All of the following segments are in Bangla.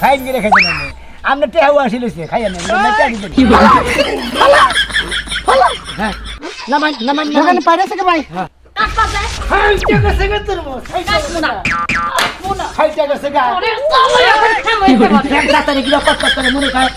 ফাইন করে খাইছেন আপনি আপনি টেহাও আসিলেছে খাইয়া নেন। হ্যাঁ। নামান নামান নামান। পারে থেকে ভাই? কাজ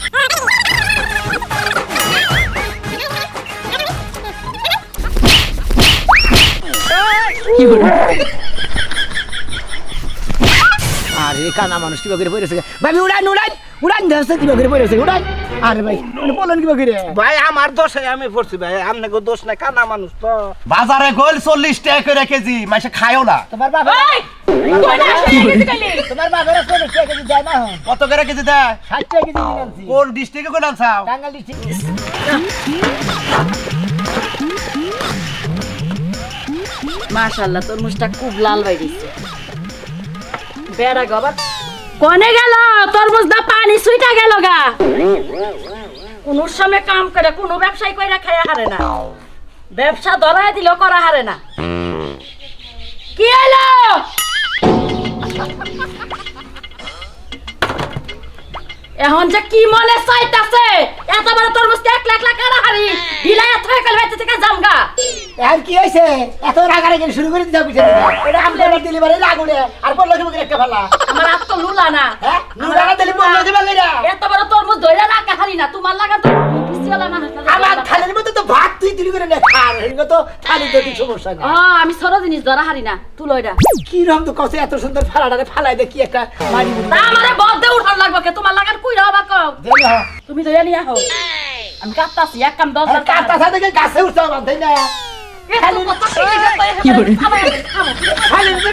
আরে কানা মানুষ কিবা করে পড়েছে ভাবি উড়ান উড়ান উড়ান ধরছে কিবা করে পড়েছে উড়ান আরে ভাই মানে বলেন কিবা করে। ভাই আমার দোষে আমি পড়ছি ভাই আপনাকে দোষ নাই কানা মানুষ তো। বাজারে গোল চল্লিশ টাকা করে কেজি মাসে খায়ও না। তোমার বাবা তোমার চল্লিশ টাকা কেজি দেয় না কত করে কেজি দেয়? ষাট টাকা কেজি কোন ডিস্ট্রিক্টে কোন আনছাও? টাঙ্গাল ডিস্ট্রিক্ট মাশাআল্লাহ তোর মুখটা খুব লাল বাইরিছে বেড়া গবা কোনে গেল? তরমুজ দা পানি সুইটা গেল গা। কোন সময় কাম করে, কোন ব্যবসায় কইরা খায়া হারে না। ব্যবসা ধরায় দিল করা হারে না। কি হলো এখন যে কি মনে চাইতাছে? এত বড় তরমুজ এক লাখ লাখ কারা হারি? ঢিলাই এত কাল বাইতে থেকে জামগা এখন কি হয়েছে এত রাগারাগি শুরু করে দিতে পিছনে এটা আমি আমার দিলি বারে লাগুড়ে আর বলল কি একটা ফালা আমার হাত তো লুলা না। হ্যাঁ? নুরানা দিলি বলল কি বাগেরা এত বড় তরমুজ ধইরা রাখা হারি না। তোমার লাগা তো না আমার থালির মধ্যে তো ভাত তুই তুলি করে নে। খার এগুলো তো থালি তো কি সমস্যা ও আমি সরো জিনিস ধরা হারি না তুলো এটা কি রকম তো কসে এত সুন্দর ফালাটারে ফালাই দে কি একটা মারি মুড়ি। তা আমারে বদে উঠান লাগবে কে? তোমার লাগার কইরা হবা কও? তুমি ধইরা নিয়া হও। আমি কাটতাছি এক কাম দশ আর কাটা সাথে কি গাছে উঠতে হবে তাই না?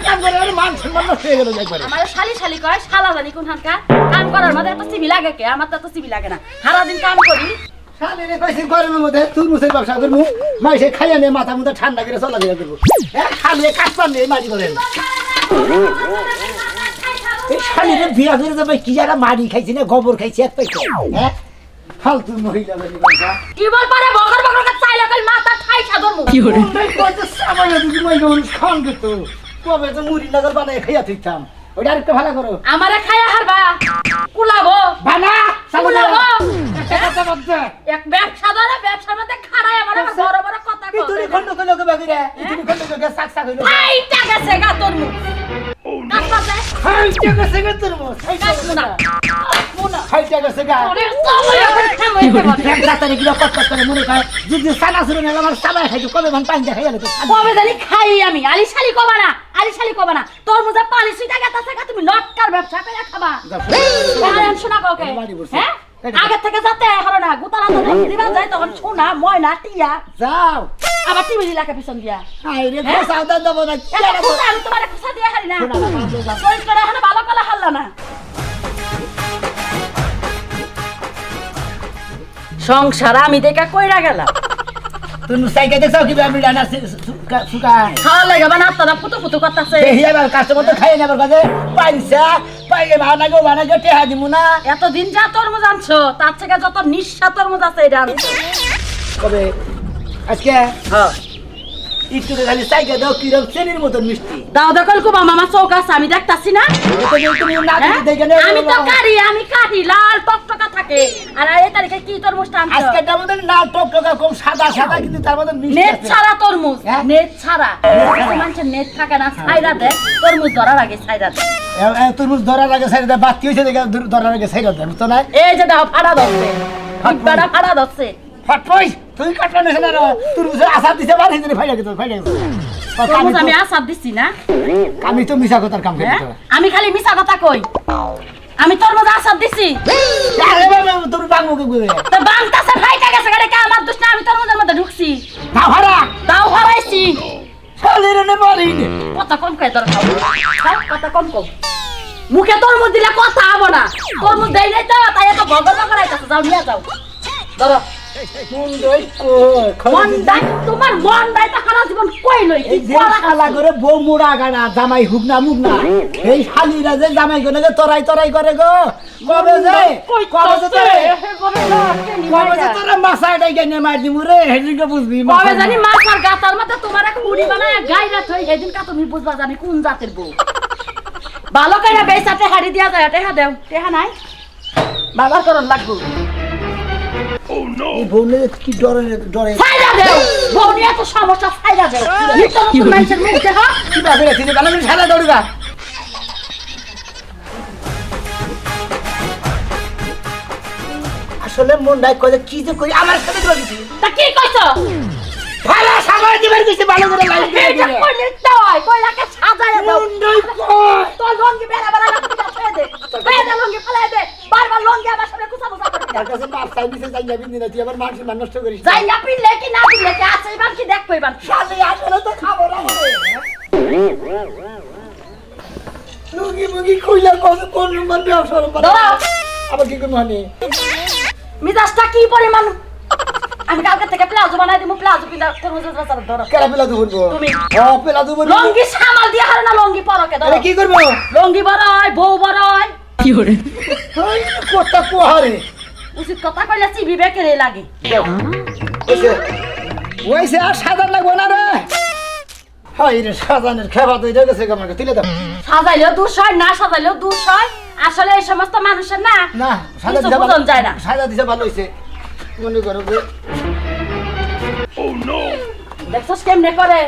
কাম করে আর মান সম্মান নষ্ট হয়ে গেল একবারে। আমার শালি শালি কয় শালা জানি কোন হানকা কাম করার মধ্যে এত সিবি লাগে কে? আমার তো এত সিবি লাগে না। সারা দিন কাম করি শালিরে কইছি গরমের মধ্যে তুই মুসের ব্যবসা করব মাইসে খাইয়া নে মাথা মুথা ঠান্ডা করে চলা দিয়ে করব। হ্যাঁ খালিয়ে কাটপান নেই মারি করেন এই শালিরে বিয়া করে যাবে কি যারা মারি খাইছি না গোবর খাইছি এক পাইছে হ্যাঁ ফালতু মহিলা বাড়ি বাবা কি বল পারে বগর বগর কা চাইলা কই মাথা ঠাই সাদর মু সামান্য মহিলা খান কিন্তু কবে তো মুড়ি নগর বানায় খাইয়া থাকতাম। ওটা আরেকটু ভালো করো। আমারে খায়া হারবা। কুলাবো। বানা কুলাবো। একটা বলতে। এক ব্যবসা ধরে ব্যবসার মধ্যে খাড়ায় আমার বড় বড় কথা কয় ইতুনি খন্ড কইলো কে বাগিরে ইতুনি খন্ড কইলো সাক সাক হইল। খাইটা গেছে গা তোর মুখ। কাটপাছে গেছে গে তোর মো কাটবো না খাইতে গেছে গা। ওরে সবাই এখন খামাইতে পারে এক রাতারে গিয়ে কত কত করে মনে করে। যদি সানা শুরু না আমার সাবাই খাইতো কবে ভান পানি দেখা কবে জানি খাই আমি। আলি শালি কবা না। আলি শালি কবা না। তোর মুজা পানি সুইটা গেতাছে গা তুমি নটকার ব্যবসা করে খাবা। গান শোনা কাউকে হ্যাঁ? আগে থেকে যাতে হলো না গুতালা তো দিবা যায় তখন শোনা ময়না টিয়া। যাও। আবার টিভি দিলাকে পিছন দিয়া। আই রে খোসা দাও দেবো না কি আর আমি তোমার খুশা দিয়ে হারি না। শরীর করে এখন ভালো কলা হারলা না। সংসার আমি দেখা কইরা গেলাম। তুই সাইকে দেখছাও কি আমি ডানা সুকা খাওয়া লাগে আপনারা পুতু ফুটো করতেছে। কাস্টমার তো খাই নেবার কাছে পাইছা পাইয়ে ভানা গো ভানা গো টেহা দিমু না। এতদিন যা তরমুজ আনছো তার থেকে যত নিঃসা তরমুজ আছে এটা কবে? আজকে? হ্যাঁ। একটু খালি সাইকে দাও কিরম চেনির মতন মিষ্টি। দাও দেখল কুবা মামা চৌক আছে আমি দেখতাছি না। হ্যাঁ? আমি তো কাটি আমি কাটি লাল টকটকা থাকে। আর এই তারিখে কি তরমুজটা আনছো আজকে তার মধ্যে লাল টক টকা কম সাদা সাদা কিন্তু তার মধ্যে মিষ্টি নেট ছাড়া তরমুজ হ্যাঁ? নেট ছাড়া। মানুষের নেট থাকে না ছাইরা দে তরমুজ ধরার আগে ছাইরা দে তরমুজ ধরার আগে সাইড বাতি হয়েছে দেখে ধরার আগে বুঝতো না? এই যে দেখো ফাড়া ধরছে। ফাড়া ফাড়া ধরছে। ফটফই! তুই কাটলা নিছ না দিছে বার হিজনে ফাইলা গেছে ফাইলা গেছে। আমি আসাদ দিছি না? আমি তো মিছা কথার কাম করি হ্যাঁ? আমি খালি মিছা কথা কই। আমি তরমুজ আসাদ দিছি। আরে বাবা তোর কে গুয়ে তো বাংতাছে ফাইটা গেছে গাড়ি কে আমার না? আমি তরমুজের মধ্যে ঢুকছি। তা ভাড়া তাও হরাইছি। চলে রে পারি কথা কম খাই তোর খাও খাও, কথা কম কম মুখে তরমুজ দিলে কথা হব না। তরমুজ দেই নাই তো তাই এত ভগর আইতাছে। যাও নিয়ে যাও। ধরো। মন তোমার মন দাই তো সারা জীবন কই লই? এই শালা করে বউ মুড়া গানা জামাই হুক না মুখ না এই শালিরা যে জামাই গনে যে তরাই তরাই করে গো। কবে যে? কবে যে তোরে? কবে যে কবে তোরে মাসাটাই গেনে মার দিমু রে? বুঝবি জানি মাছ আর গাতার মধ্যে তোমার এক মুড়ি বানায় গাইরা থই সেদিন তুমি বুঝবা জানি কোন জাতের বউ। ভালো করে বেসা টেহারি দিয়া যায় টেহা দেও। টেহা নাই। বাজার করন লাগবো। এই বউনে কি ডরে ডরে? ছাইরা দেও বউ নিয়ে তো সমস্যা ছাইরা দেও নিত্য নতুন মানুষের মুখ দেখা। কি ভাবে তিনি ভালো সাদা দৌড়বা আসলে মন ডাক করে কি যে করি আমার সাথে দিবা কিছু তা কি কইছ? ভালো সামনে দিবার কিছু ভালো করে লাইন দিয়ে এটা কইলে তাই কইলাকে সাজায় দাও। মন কয়। তোর লঙ্গি বেড়া লাগবে দে। লঙ্গি দে। বারবার লঙ্গি আমার সামনে কুচা কুচা করবি কাছে মাপ চাই দিছে যাই যাবি দিনা তুই আবার মানুষ নষ্ট করিস যাই না পিনলে কি না পিনলে কি আছে এবার কি দেখব এবার? শালি আসলে তো খাব না লুগি মুগি কইলা কত কোন নম্বর ব্যবসা আবার কি করব হানি? মিজাজটা কি পরিমাণ? আমি কালকে থেকে প্লাজো বানাই দিব প্লাজো ধরো। কেলা পেলা দুবো তুমি। হ্যাঁ পেলা দুবো লঙ্গি সামাল দিয়ে হারে না লঙ্গি পরকে ধরো। কি করব? লঙ্গি বড় হয় বউ বড় হয় ওই কোটা কুহারে উচিত কথা কইলে চিবি বেকেরে লাগে। ওইসে আর সাজান লাগবো না রে। হাই রে সাজানের খেবা তো গেছে আমাকে তুলে দাও। সাজাইলেও দুষ হয় না সাজাইলেও দুষ হয়। আসলে এই সমস্ত মানুষের না না সাজা দিতে দিছে যায় না। সাজা দিছে ভালো হইছে। মনে করো যে দেখছস কেমনে করে?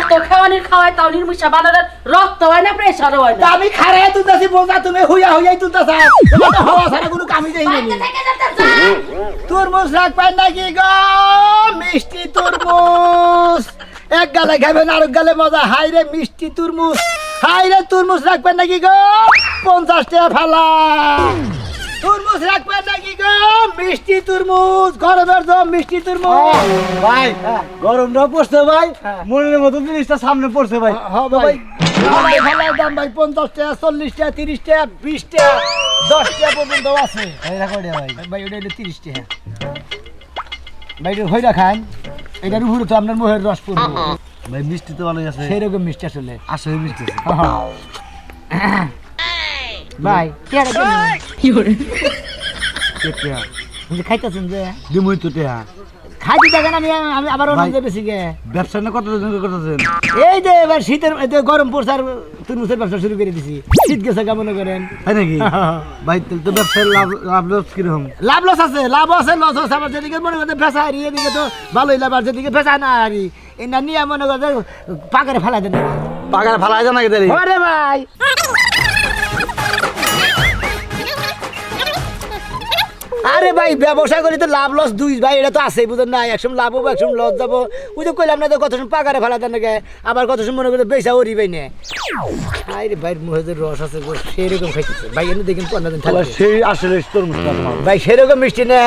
এত খাওয়ানির খাওয়াই তাও নির্মুষা বানানোর রক্ত হয় না প্রেশারও হয় না? আমি খারে তুলতাছি বোঝা তুমি হুইয়া হুইয়াই তুলতাছ। তোমার তো হওয়া ছাড়া কোনো কামই দেই নি। তরমুজ রাখবেন নাকি গো? মিষ্টি তরমুজ। এক গালে খাবেন আর গালে মজা। হাই রে মিষ্টি তরমুজ। হাই রে তরমুজ রাখবেন নাকি গো? পঞ্চাশ টাকা ফালা। তরমুজ রাখবেন নাকি গো? মিষ্টি তরমুজ গরমের জম মিষ্টি তরমুজ। ভাই গরমটা পড়ছে ভাই। হ্যাঁ। মনের মতো জিনিসটা সামনে পড়ছে ভাই। ভাই। ভাই। ভালো দাম ভাই পঞ্চাশ টাকা চল্লিশ টাকা তিরিশ টাকা বিশ টাকা দশ টাকা পর্যন্ত আছে। এই দেখো রে ভাই? ভাই ওটা হলো তিরিশ টাকা। ভাই এটা হইরা খান? এটার উপরে তো আপনার মোহের রস পড়বে। ভাই মিষ্টি তো ভালোই আছে। সেই রকম মিষ্টি আসলে। আসলে মিষ্টি ভাই কেডা কেন কেতিয়া? যে খাইতেছেন যে দিমুই তো টেহা। খাইতে দেখেন আমি আমি আবার অন্য। যে বেশি গে ব্যবসা না কত জন করতেছেন এই যে এবার শীতের গরম পড়ছে আর তুরমুজের ব্যবসা শুরু করে দিছি শীত গেছে কেমন করেন তাই নাকি ভাই তো ব্যবসার লাভ লাভ লস কীরকম লাভ লস আছে লাভ আছে লস আছে আবার যেদিকে মনে করতে ফেসা হারি এদিকে তো ভালোই লাভ আর যেদিকে ফেসা না হারি না নিয়ে মনে করতে পাকারে ফেলাই দেন পাগার ভালো আছে নাকি আরে ভাই আরে ভাই ব্যবসা করি তো লাভ লস দুই ভাই এটা তো আছেই বুঝেন না? একসময় লাভ হব একসময় লস যাব। ওই তো কইলাম না তো কত সময় পাকারে ফেলা দেন নাকি? আবার কত সময় মনে করতে বেসা ওরি ভাই না। আরে ভাই মুহেদের রস আছে সেরকম খাইতেছে। ভাই এনে দেখেন পনেরো দিন সেই আসলে আমার। ভাই সেরকম মিষ্টি না।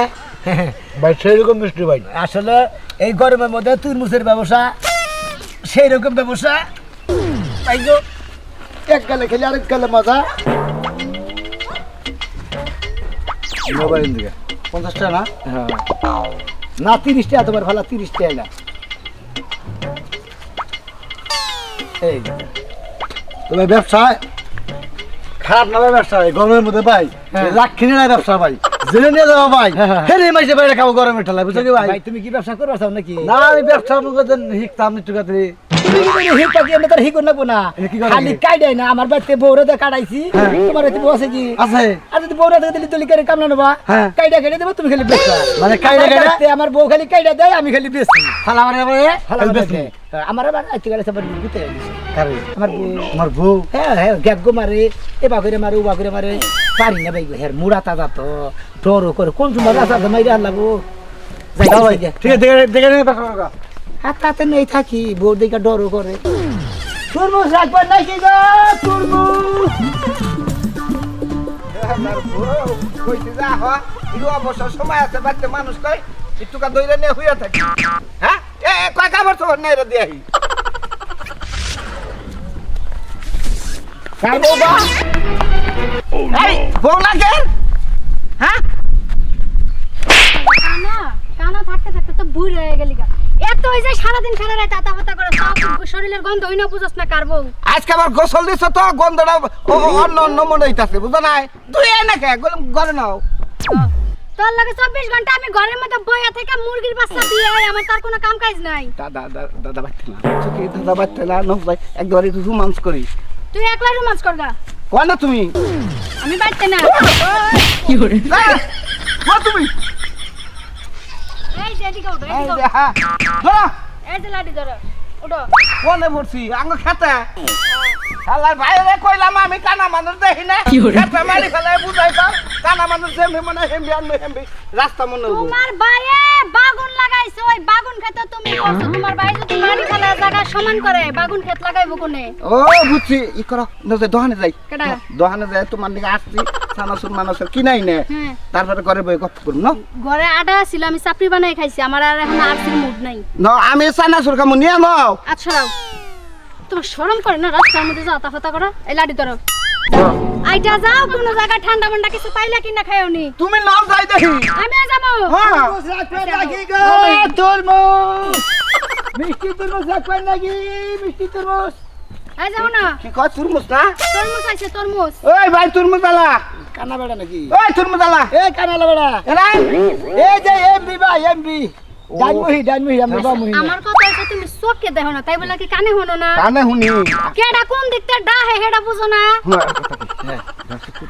ভাই সেই রকম মিষ্টি ভাই। আসলে এই গরমের মধ্যে তুরমুজের ব্যবসা সেই রকম ব্যবসা গো এক গালে খেলে আরেক গালে মজা। মোবাইল দিকে। না? হ্যাঁ। না তিরিশ টাকা তোমার ভালো তিরিশ টাকা না। এই। যে। তবে ব্যবসা খারাপ না ব্যবসা? এই গরমের মধ্যে ভাই হ্যাঁ। রাখি না ব্যবসা ভাই? জেনে নিয়ে যাব ভাই। হ্যাঁ, হ্যাঁ। হেরে মাইসে বাইরে খাব গরমের ঠেলায় বুঝছ কি ভাই? তুমি কি ব্যবসা করবা নাকি? না আমি ব্যবসা মুখে শিখতাম একটু করে আমরা তার নাকবো না এ খালি কাইডাই না আমার বাড়িতে বউরে দিয়ে কাটাইছি হ্যাঁ। তোমার বাড়িতে বউ আছে কি? আছে। আর যদি বউরা দিলি তুলি করে কামলা নেবা? হ্যাঁ। কাইডা কেটে দেবো তুমি খালি বেচবা। মানে কাইডা কেটে? আমার বউ খালি কাইডা দেয় আমি খালি বেচি খালা মানে আমার হালা বাড়িতে। আমার আবার আইতে গেলে সবার গুতে আমার বউ। আমার বউ? হ্যাঁ হ্যাঁ গ্যাগো মারে এবা করে মারে পারি না ভাই হ্যাঁ মুড়া তাজা তো। ডরও করে কোন সময় রাস্তা মাইরে ঠিক আছে দেখে দেখে হাত তাতে নেই থাকি বউ দিকে ডরও করে। তরমুজ রাখবেন নাকি গো? তরমুজ! যা হ অবসর সময় আছে বাড়িতে মানুষ কই একটুকা দইরা নিয়ে হইয়া থাকি। হ্যাঁ? এ কয় নাই রে দিয়াহি। হ্যাঁ? কানা কানা থাকতে থাকতে তো বুড় হয়ে গেলি গা। এত হয়ে যায় সারাদিন সারা রাত আতা পাতা করে শরীরের গন্ধ হই না বুঝছ না কারবো আজকে আবার গোসল দিছ তো গন্ধটা অন্য অন্য মনে হইতাছে বুঝো নাই? তুই এনে কে ঘরে নাও। তোর লাগে চব্বিশ ঘণ্টা আমি ঘরের মধ্যে বইয়া থেকে মুরগির বাচ্চা দিয়ে আই, আমার তার কোনো কাম কাজ নাই। দাদা দাদা দাদা বাচ্চা না চোখে দাদা বাচ্চা না নক ভাই একবার একটু রোমান্স করি। তুই একলা রোমান্স কর গা। কোন না তুমি? আমি না। এই, কোন তুমি? এই যে এদিকে উঠো এই যে। হ্যাঁ। ধরো। এই যে লাঠি ধরো উঠো। কোনে পড়ছি আঙ্গ খেতে। শালার বাইরে কইলাম আমি কানা মানুষ দেখি না। খেতে মারি ফেলে বুঝাই কানা মানুষ যেমনি মনে হেমবি আনবি হেমবি রাস্তা মনে তোমার বাইরে বাগুন লাগাইছো ওই বাগুন খেতে তুমি করছ তোমার ভাই যদি মাটি ফেলা জায়গা সমান করে বাগুন ক্ষেত লাগাইবো কোনে? ও বুঝছি ই করো নজে দোকানে যাই। কেডা? দোকানে যাই তোমার দিকে আসছি সানাসুর মানুষের কিনাই নে। হ্যাঁ। তারপরে ঘরে বই গপ করুন ন? ঘরে আটা ছিল আমি চাপড়ি বানাই খাইছি আমার আর এখন আরসির মুড নাই। ন আমি সানাসুর কামু নিয়ে নাও। আচ্ছা তোমার শরম করে না রাস্তার মধ্যে যাও তাফাতা করো এই লাঠি ধরো। আইটা যাও কোনো জায়গায় ঠান্ডা মান্ডা কিছু পাইলা কিনা খাইও নি তুমি নাও যাই দেখি। আমি যাব। হ্যাঁ। নাকি গো? তরমুজ মিষ্টি তরমুজ রাখবেন নাকি? মিষ্টি তরমুজ এই যাও না। কি কয় তুরমুজ না? তরমুজ আছে তরমুজ। ওই ভাই তুরমুজ আলা। কানা বেড়া নাকি? ওই তুরমুজ আলা। এ কানালা বেড়া। এরা এই যে এমবি ভাই এমবি। ডানমুহি ডানমুহি আমরা বামুহি। আমার হচ্ছে দেখো না তাই বলে কি কানে হনো না? কানে শুনি কেডা কোন দিকটা ডা হে হেডা বুঝো না?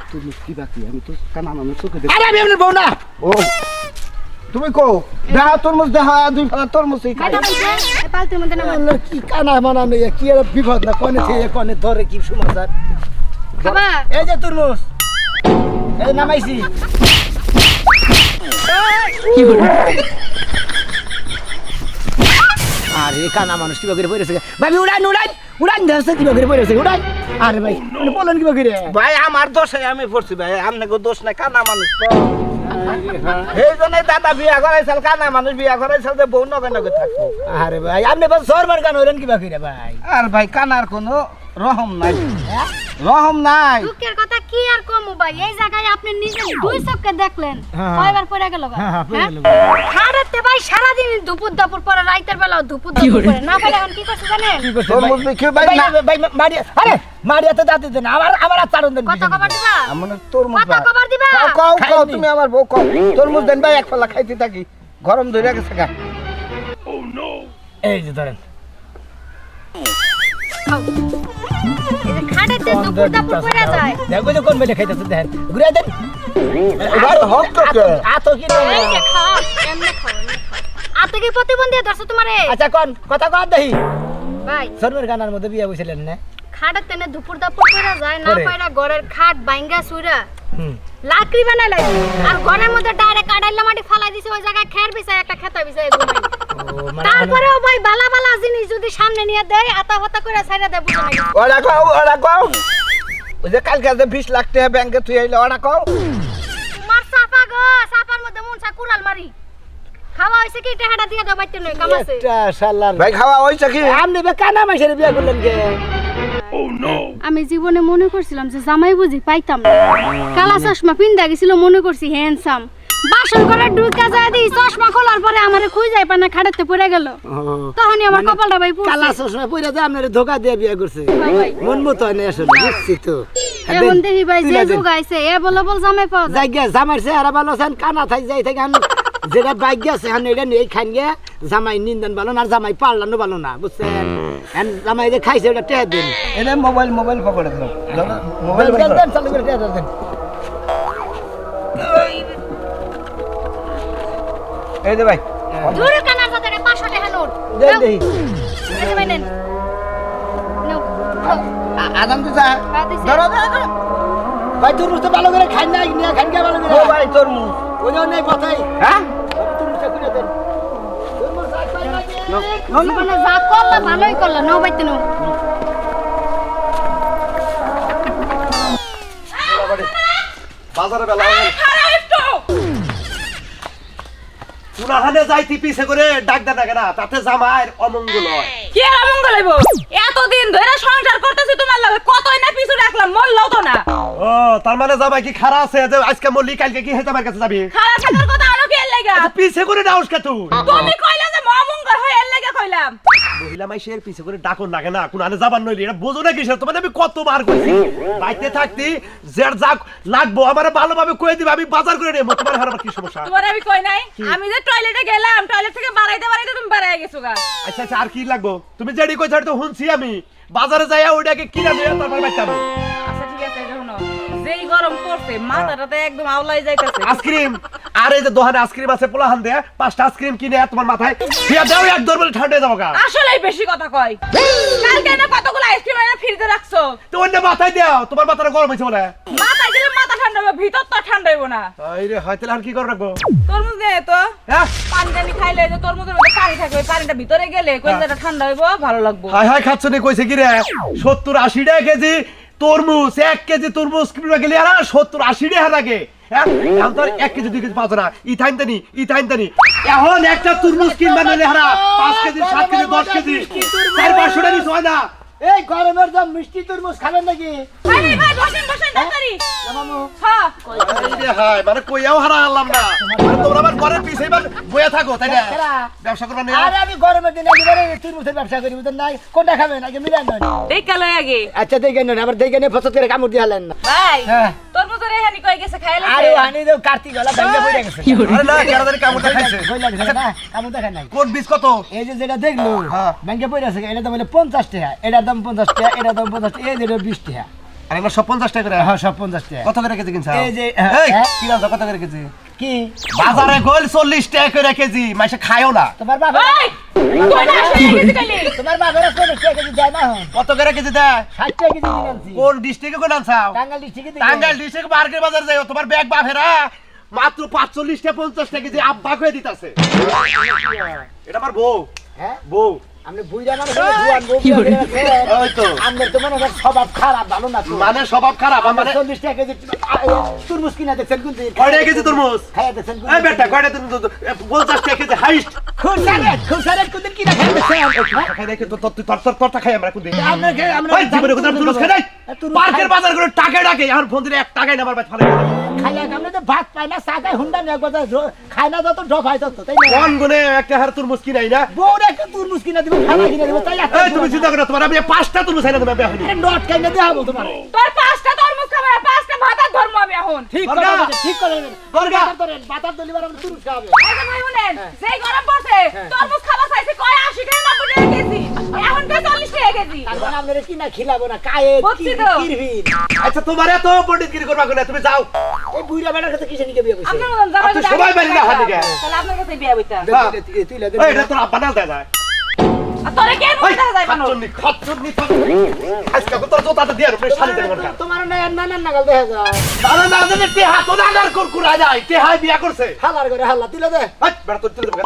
তুরমুজ কি বাকি? আমি তো কানা মানুষ চোখে দেখি। আরে আমি আপনার বউ না। ও তুমি কো দেখা তরমুজ দেখা দুই ফেলা তরমুজ খাই এই পালতির মধ্যে আল্লাহ, কি কানা মানা নেই কি আর বিপদ না কনে থেকে কনে ধরে কি সমাচার। খাবা এই যে তরমুজ। এই নামাইছি। আরে কানা মানুষ কিবা করে পড়েছে ভাবি উড়ান উড়ান উড়ান ধরছে কিবা করে পড়েছে উড়ান। আরে ভাই মানে বলেন কিবা করে ভাই আমার দোষে আমি পড়ছি ভাই আপনাকে দোষ নাই কানা মানুষ তো। এই জন্য দাদা বিয়া করাইছিল কানা মানুষ বিয়া করাইছিল যে বউ নগে নগে থাকব। আরে ভাই আপনি বল সরবার গান হইলেন কিবা করে ভাই? আর ভাই কানার কোনো রহম নাই। রহম নাই। দুঃখের কথা কি আর কমু ভাই? এই জায়গায় আপনি নিজে দুই চোখকে দেখলেন। হ্যাঁ। কয়বার পড়ে গেল গা? হ্যাঁ, হ্যাঁ, পড়ে হ্যাঁ? গেল। খাড়াতে ভাই সারাদিন দুপুর দাপুর পরে রাইতের বেলা দুপুর দাপুর পরে। না পেলে এখন কি করছে জানেন? কি করছে? তরমুজ ভাই? ভাই না মারিয়া আরে মারিয়া তো দাঁতে দেন আমার আমার আর চারণ দেন কত কবার দিবা? আমার তরমুজ কত ভাই। কবার দিবা? কও কও কও তুমি আমার বউ কও। তরমুজ দেন ভাই এক ফলা খাইতে থাকি। গরম ধরে গেছে গা। এই যে ধরেন। খাও। এই দুপুর দাপুর যায়। দেখো যে কোন বেলে খাইতেছে দেখেন। ঘুরে দেন। এবার হোক তো কে? আত কি এই যে খাও এমনি খাও এমনি কি প্রতিবন্ধী ধরছে তোমারে? আচ্ছা কোন? কথা কন দেখি। ভাই। সর্বের গানার মধ্যে বিয়ে বসেলেন না? খাটাতে না দুপুর দাপুর পরে যায় না। ঘরের খাট বাইঙ্গা হুম। লাকড়ি বানাই লাগবে আর ঘরের মধ্যে ডাইরেক্ট কাটাইলা মাটি ফালাই দিছে ওই জায়গায় খের বিছায় একটা খেতা বিছায় ঘুমাই। তারপরেও ভাই বালা বালা জিনিস যদি সামনে নিয়ে দেয় আতা হতা করে ছাইরা দেয় বুঝো না ওরা কও ওরা কও। ওই যে কালকে যে বিশ লাখ টাকা ব্যাংকে তুই আইলে ওরা কও। চাপা গো মধ্যে মন কুড়াল মারি। খাওয়া হয়েছে কি টেহাটা দিয়ে দাও বাইতে নয় কামাছে একটা শালার ভাই খাওয়া হয়েছে কি? আপনি বে কানা মাইসের বিয়ে করলেন কে? আমি জীবনে মনে করছিলাম যে জামাই বুঝি পাইতাম না। কালা চশমা পিন্দা গেছিল মনে করছি হ্যান্ডসাম বাসন করে ঢুকা যায় দিই চশমা খোলার পরে আমারে খুঁজে যায় পানা খাড়াতে পড়ে গেল। তখনই আমার কপালটা ভাই পুড়ছে। কালা চশমা পইরা যে আপনার ধোকা দিয়ে বিয়ে করছে। মন মতো হয় না আসলে বুঝছি তো। এখন দেখি ভাই যে আইছে এ বলে বল জামাই পাওয়া যায়। যাই গিয়া জামাই সে আর ভালো আছেন কানা থাই যাই থেকে আমি যেটা বাইক গেছে এখন এটা নিয়ে খান গিয়া জামাই নিন্দন ভালো না জামাই পারলানো ভালো না বুঝছেন? এখন জামাই যে খাইছে ওটা টেহা দিন। এনে মোবাইল মোবাইল পকড়ে দাও মোবাইল চালু করে টেহা দেন। এই যে ভাই। দূরে কানার সাথে রে 500 টাকা নোট। নাও, দেখি এই ভাই নেন। আদাম তো যা। ধরো ধরো ধরো। ভাই তুই তো ভালো করে খাই না নিয়ে খান গিয়া ভালো ও করে ভাই তরমুজ। ওই জন্য হ্যাঁ? তুরমুজটা দেন? জীবনে যা করলা ভালোই করলা। নাও বাইতে নাও। বাজারে বেলা পুনাহানে যাইতে পিছে করে ডাক দেন না কেন তাতে জামাইয়ের অমঙ্গল হয়। কি অমঙ্গল হইব? এতদিন ধরে সংসার করতেছি তোমার লগে কতই না পিছু রাখলাম মরলেও তো না। ও তার মানে জামাই কি খারাপ আছে যে আজকে মল্লি কালকে কি হেতে আমার কাছে যাবি? খারাপ থাকার কথা আলো কি লাগা? পিছে করে দাওস কে তুই? তুমি কইলা যে অমঙ্গল হয়ে এর লাগা কইলাম। মহিলা মাইসের পিছে করে ডাকন লাগে না কোন আনে যাবার নইলি এটা বোঝো না কিসের তোমাদের আমি কতবার কইছি? বাইতে থাকতি জের যাক লাগবো আমারে ভালোভাবে কয়ে দিবে আমি বাজার করে নেব। তোমার হার আবার কি সমস্যা? তোমার আমি কই নাই? আমি যে টয়লেটে গেলাম টয়লেট থেকে বাড়াইতে বাড়াইতে তুমি বাড়াই গেছো গা। আচ্ছা আচ্ছা আর কি লাগবো? তুমি যেডি কই তো শুনছি আমি। বাজারে যাইয়া ওইটাকে কিনা দিয়ে তারপর বাইতাম আচ্ছা ঠিক আছে শোনো। যেই গরম পড়ছে মাথাটাতে একদম আওলাই যাইতাছে। আইসক্রিম। আর এই যে আইসক্রিম আছে পোলাহান দেয়া পাঁচটা আইসক্রিম কিনে তোমার মাথায় দিয়া দাও এক দরবারে ঠান্ডা হয়ে গা। আসলেই বেশি কথা কয়। কালকে না কতগুলো আইসক্রিম এনে ফ্রিজে রাখছো? তো অন্য মাথায় দাও তোমার মাথাটা গরম বলে। মাথায় দিলে মাথা ঠান্ডা হবে ভিতর তো ঠান্ডা হইব না। হয় তাহলে আর কি করে রাখব? তরমুজ তো? হ্যাঁ? পানি টানি খাইলে যে তরমুজের মধ্যে পানি ওই পানিটা ভিতরে গেলে কইলাটা ঠান্ডা হইব ভালো লাগবো। হাই হাই খাচ্ছ নি কইছে কি রে? সত্তর আশি টাকা কেজি তরমুজ, এক কেজি তরমুজ কিনবা গেলে আর সত্তর আশি টাকা লাগে। এক কেজি, দুই কেজি পাঁচ না। ইথাইনতানি এখন একটা তরমুজ কিনবা নিলে হারা পাঁচ কেজি, সাত কেজি, দশ কেজি, চার পাঁচশো টাকা হয় না। এই গরমের দাম মিষ্টি তরমুজ খাবেন নাকি? ভাই ভাই বসেন বসেন তাড়াতাড়ি। হ্যাঁ। হাই, মানে কইয়াও হারা আনলাম না। মানে তোমরা আমার ঘরের পিছে এবার বইয়া থাকো তাই না? ব্যবসা করবা না আরে আমি গরমের দিনে একেবারে তরমুজের ব্যবসা করি বুঝলেন নাই কোনটা খাবেন? আগে মিলান নয় এই কালো আগে। আচ্ছা দেখে নেন আবার দেখে নিয়ে ফসল করে কামড় দিয়ে হালেন না ভাই হ্যাঁ। তরমুজের কই গেছে? খাইলে আরে হানি দেও কার্তিক গলা ভেঙে পড়ে গেছে। আরে না কেরাদারি কামড়টা খাইছে। কইলা গেছে না কামড় দেখেন নাই। কোন বীজ কত? এই যে যেটা দেখল হ্যাঁ। পড়ে হলো পঞ্চাশ টাকা এটার দাম পঞ্চাশ টাকা এটার দাম পঞ্চাশ টাকা এই যেটা বিশ টাকা। আর এগুলো সব পঞ্চাশ টাকা করে হ্যাঁ সব পঞ্চাশ টাকা। কত করে কেজি কিনছ? এই যে, হ্যাঁ। কি দাম কত করে কেজি? কি? বাজারে গোল চল্লিশ টাকা করে কেজি মাসে খায়ও না। তোমার বাবা তোমার চল্লিশ টাকা কেজি দেয় না কত করে কেজি দেয়? ষাট টাকা কেজি কিনে আনছি। কোন ডিস্ট্রিক্টে কোন আনছাও? টাঙ্গাল ডিস্ট্রিক্টে টাঙ্গাইল ডিস্ট্রিক্ট মার্কেট বাজার যাই তোমার ব্যাগ বাফেরা মাত্র পাঁচচল্লিশ টাকা পঞ্চাশ টাকা কেজি আব্বা করে দিতেছে। এটা আমার বউ। হ্যাঁ? বউ। মনে হয় স্বভাব খারাপ ভালো না। মানে স্বভাব খারাপ আমার মানে চল্লিশ টাকা কেজি তুরমুজ কিনা দেখছেন কোন দিন কয়টা কেজি তরমুজ? খাইয়া দেখছেন বেটা কয়টা তরমুজ? পঞ্চাশ টাকা কেজি হাইস্ট। টাকা টাকাই না না খাই খাই না যত ডব হয় তত তাই না কোন গুনে একটা হার তরমুজ কিনাই না বউরে একটা তুরমুজ কিনা দিব খানা কিনা দিব তাই এই তুমি চিন্তা করো তোমার আমি পাঁচটা তরমুজ খাই না তোমার এখন। নট কিনে দেবো তোমার। তোর পাঁচটা তরমুজ খাবে না, পাঁচটা ভাতার ধর্ম আমি এখন। ঠিক বলছেন, ঠিক করে দুর্গা! বাতার দলিবার আমরা তুরমুজ খাওয়াবে এই ভাই শুনেন, যেই গরম পড়ছে, তরমুজ খাওয়া চাইছে কয় 80 টাকা, 90 টাকা কেজি। এখন কয় 40 টাকা কেজি। তারপর আপনারা কিনা খিলাবো না কায়ে আচ্ছা তোমার এত পণ্ডিতগিরি করবা কোনে তুমি যাও। এই বুইরা বেটার কাছে কিসে নিকে বিয়ে করছে আপনার আপনি সবাই আমি পারেন না তাহলে আপনার কাছে বিয়ে। হ্যাঁ। তুই লে এই, এটা তোর আব্বা না দেয় যায়। আর তোরে কে মুখে দেখা যায় কেন? খাচ্চন্নি খাচ্চন্নি আজকে তোর জোতাটা দিয়ে রূপে শালি দেবে মনকা তোমার না নানার নাগাল দেখা যায়। আরে না জানি টেহা নাগার কুর কুরা যায় টেহাই বিয়া করছে। হালার করে হাল্লা তুলে দে। হাই বেটা তোর তুলে দেবে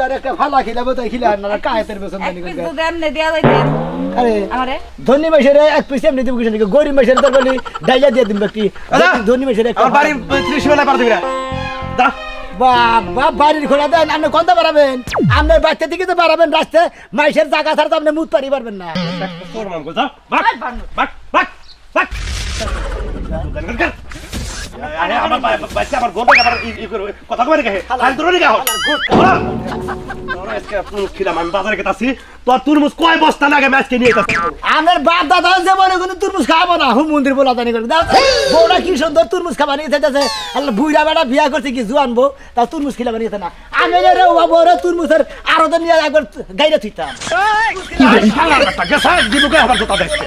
না একটা ফালা খিলাবো তাই খিলা না কায়েতের বেসন জানি পিস করে দুধ এমনি দেয়া যাইতেন। আরে আমারে? ধনী মাসের এক পিস এমনি দিব কিছু গরিব মাসের তো বলি ডাইলা দিয়ে দিন। ধনী মাসের একটা আমার বাড়ি ত্রিশ বেলা পার দিবি না। দা বাবা বাড়ির খোলা দেন আপনি কত বাড়াবেন। আপনার বাচ্চা থেকে তো বাড়াবেন রাস্তায় মাইসের জায়গা ছাড়া তো আপনি মুখ পারি পারবেন না। বাক। বাক বাক বাক। আরে আমার বাচ্চা আমার গোবে আবার ই- ই কথা কবে রেখে হাল। তোর রেখে হল। তোর আজকে তুই খিলাম আমি বাজারে গেতাছি। তোর তুরমুজ কয় বস্তা লাগে আজকে নিয়ে যেতাছি আমার বাপ দাদা যে কোনো তুরমুজ খাব না। হুম মন্দির বলা জানি করে। বউরা কি সুন্দর তুরমুজ খাবা নিয়ে যেতেছে আল্লাহ বুইরা বেড়া বিয়া করছে কি জুয়ান বউ? তা তুরমুজ খিলাবা নিয়েছে না। আমি রে বাবু ওরা তুরমুজের আরও তো নিয়ে একবার গাইরে থুইতাম। দিবুকে আমার জোতা দেখছে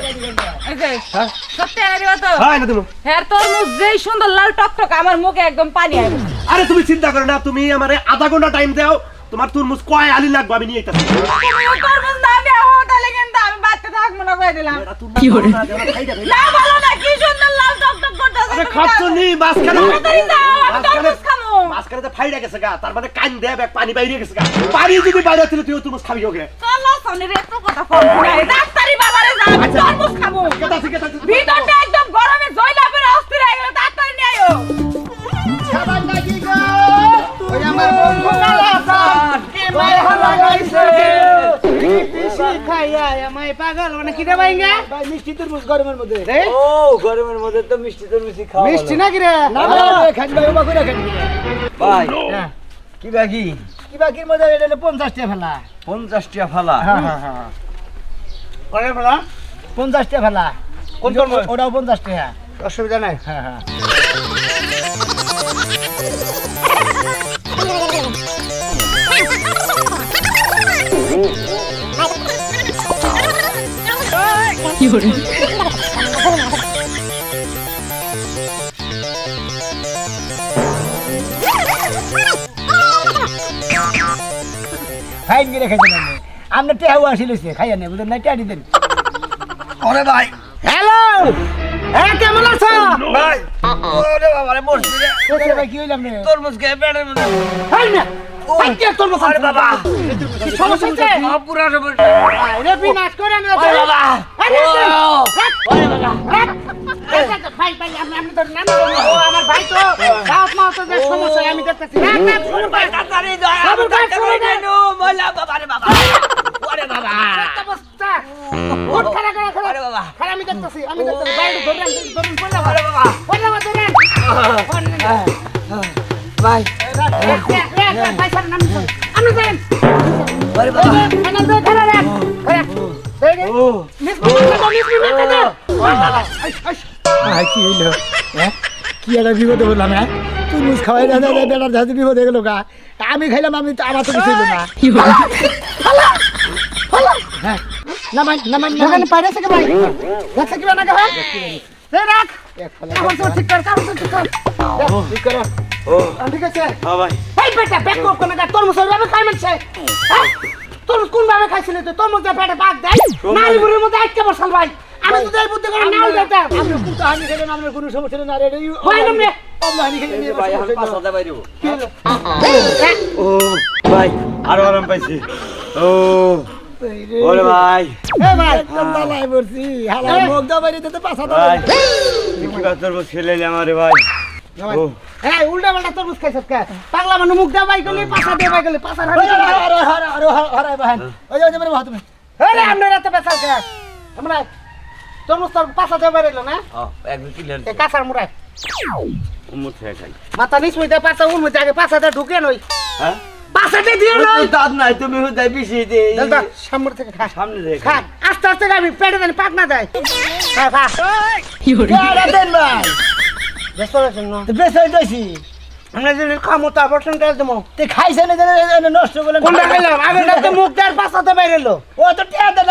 এই যে, সত্যি? হ্যাঁ হ্যাঁ, যেই সুন্দর লাল টকটক, আমার মুখে একদম পানি আইব। আরে তুমি চিন্তা করো না তুমি আমারে আধা ঘণ্টা টাইম দাও তোমার তুরমুজ কয় আলি লাগবে আমি নিয়ে তরমুজ না দেও, কিন্তু আমি বাচ্চা থাকব না কয়ে দিলাম। কি করে না বলো না, কি সুন্দর লাল টকটক করতেছে, আরে খাচ্ছ নি মাঝখানে তাড়াতাড়ি দাও, আমি মাঝখানে তরমুজ খামো। মাঝখানে তো ফাইডা গেছে গা তার মানে কান দেব এক পানি বাইরে গেছে গা। পানি যদি বাইরে ছিল তুই তুরমুজ খাবি ওকে চলো, শনির এত কথা ফোন মিষ্টি তরমুজ গরমের মধ্যে। ও গরমের মধ্যে তো মিষ্টি তরমুজ খাওয়া মিষ্টি নাকি রে? না না খান ভাই ওবা করে ভাই হ্যাঁ। কি বাকি? কি বাকির মধ্যে এটা হলো পঞ্চাশ টাকা ফেলা। 50 টাকা ফেলা? হ্যাঁ হ্যাঁ হ্যাঁ করে ফেলা? পঞ্চাশ টাকা ফেলা। কোন কোন ওটাও পঞ্চাশ টাকা অসুবিধা নাই? হ্যাঁ হ্যাঁ। করে। খাইছেন আপনি। আপনি টেহাও আসিলেছে খাইয়া নেই বুঝলেন না টেহাটি দেন ওরে ভাই। হ্যালো! হ্যাঁ কেমন আছো? ভাই ওরে বাবা রে মরছি রে। কোথায় ভাই কি হইলাম রে? তরমুজ খেয়ে পেটের মধ্যে। হাই না। হাই কে তোর মতো আরে বাবা। কি সমস্যা হচ্ছে? রে বিনাশ করে না বাবা। ভাই ভাই আপনি আপনি তো নাম ও আমার ভাই তো দাওয়াত মাওয়াত যে সমস্যা আমি দেখতেছি না না শুনুন ভাই তাড়াতাড়ি দয়া বাবুর কাজ করে দেনু বলা বাবা। রে বাবা। ওরে বাবা একটা বস্তা খাড়া খাড়া খাড়া ওরে বাবা খাড়া আমি দেখতেছি আমি দেখতেছি। ভাই ধরেন ধরেন পড়লা ওরে বাবা। একটা বিপদে বললাম হ্যাঁ? তুই মুস খাওয়াই না বেটার যাতে বিপদ গেল গা। আমি খাইলাম আমি তো আমার তো কিছু না। হ্যাঁ নামান নামান নামান পারে থেকে ভাই? রাখছে কি বানা রে রাখ। এখন তো ঠিক কর কাম ঠিক কর। ঠিক কর। ও। ঠিক আছে? ভাই। এই বেটা ব্যাক কর কোন তোর মুসল ভাবে খাই মানছে তোর কোন ভাবে খাইছিলি তুই? তোর মধ্যে পেটে বাগ দেয়। নারী বুড়ির মধ্যে আটকে বসাল ভাই। আমি তো এই বুদ্ধি করে নাও যেতাম আমি কুতা হানি খেলে আমার কোনো সমস্যা নেই না রে ভাই নামে অবলা হানি খেলে নিয়ে ভাই এখন পাঁচ হাজার বাইরে ও ভাই আরও আরাম পাইছি ও ওরে ভাই এ ভাই একদম বালাই বলছি হালা মুখ দাও বাইরে দিতে পাছা দাও ভাই কি কথা তোর ছেলে আমারে ভাই ও এই উল্টা পাল্টা তরমুজ খাইছত কে পাগলা মানুষ মুখ দাও বাই গলি পাছা দে বাই গলি পাছা হানি আরে আরে আরে আরে বাহান ওই যে মেরে বাহাত তুমি আরে আমরা রাতে পেছাল কে আমরা তরমুজ তোর পাছা দে বাই রইল না একদম ক্লিয়ার কাঁচার মুড়ায়। মাথা নিচ মধ্যে পাছা উল মধ্যে আগে পাছাতে ঢুকে নই। হ্যাঁ? পাছাতে দিয়ে নই। দাঁত নাই তুমি হুদাই বেশি দে। দাদা সামনে থেকে খা। সামনে রে খা। আস্তে আস্তে খাবি পেটে দেন পাক না দেয়। খা খা। আরে দেন ভাই ব্যস্ত আছেন না? ব্যস্ত হইতেছি। আমরা যদি খামো তো আবার শুনতে দেবো? তে খাইছে না যে নষ্ট করলেন কোনটা খাইলাম? আগে তো মুখ দেওয়ার পাছাতে বাইরে এলো। ও তো টিয়া দেন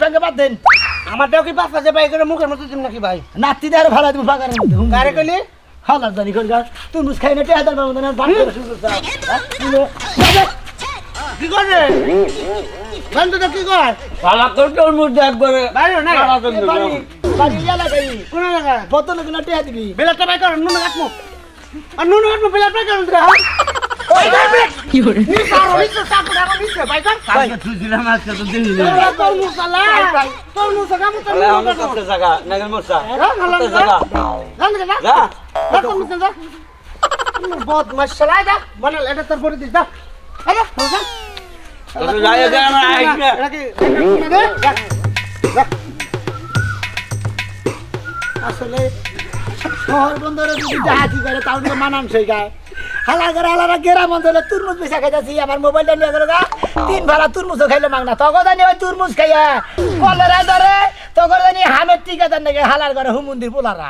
ফেঙ্গে বাদ দেন। আমারটাও কি পাছাতে বাইরে করে মুখের মতো দিন নাকি ভাই? নাতি দেওয়ার ভালো তুমি ফাঁকার মধ্যে কারে কইলি? হালার জানি কোন গা। তুই মুস খাই না টিয়া না কি করে? কি কর? কর তোর বাইরে না? কোন বোতলগুলো দিবি? বেলাটা বাই কর নুন কাটমু আর নুন কাটমু বেলা বাই কর দিরা ওই যাবে কি করে নি সারো নি তো সাপু দাও নি বাই কর কালকে তুই দিলাম আজকে তো দিলি না। তোর মুসালা তোর মুসালা মু তোর আরে আমার কাছে জায়গা নাগের মোসা হ্যাঁ ভালো জায়গা। জান দে না যা। তোর মুসালা বহুত মশলা দা বানাল এটা তোর পরে দিস দা আরে যা তো যাই দে আমার আইনা আসলে শহর বন্দরে যদি জাহাজি করে, তাহলে তো মানান সই গায়। হালা করে হালারা গেরাম অঞ্চলে তুরমুজ বেসা খাইতেছি আমার মোবাইলটা নিয়ে গেল গা, তিন ভাড়া তুরমুজও খাইলে মাগনা তখন জানি ওই তুরমুজ খাইয়া, কলেরা ধরে তখন জানি হামের টিকা দেন নাকি হালার করে হুমুন্দির পোলারা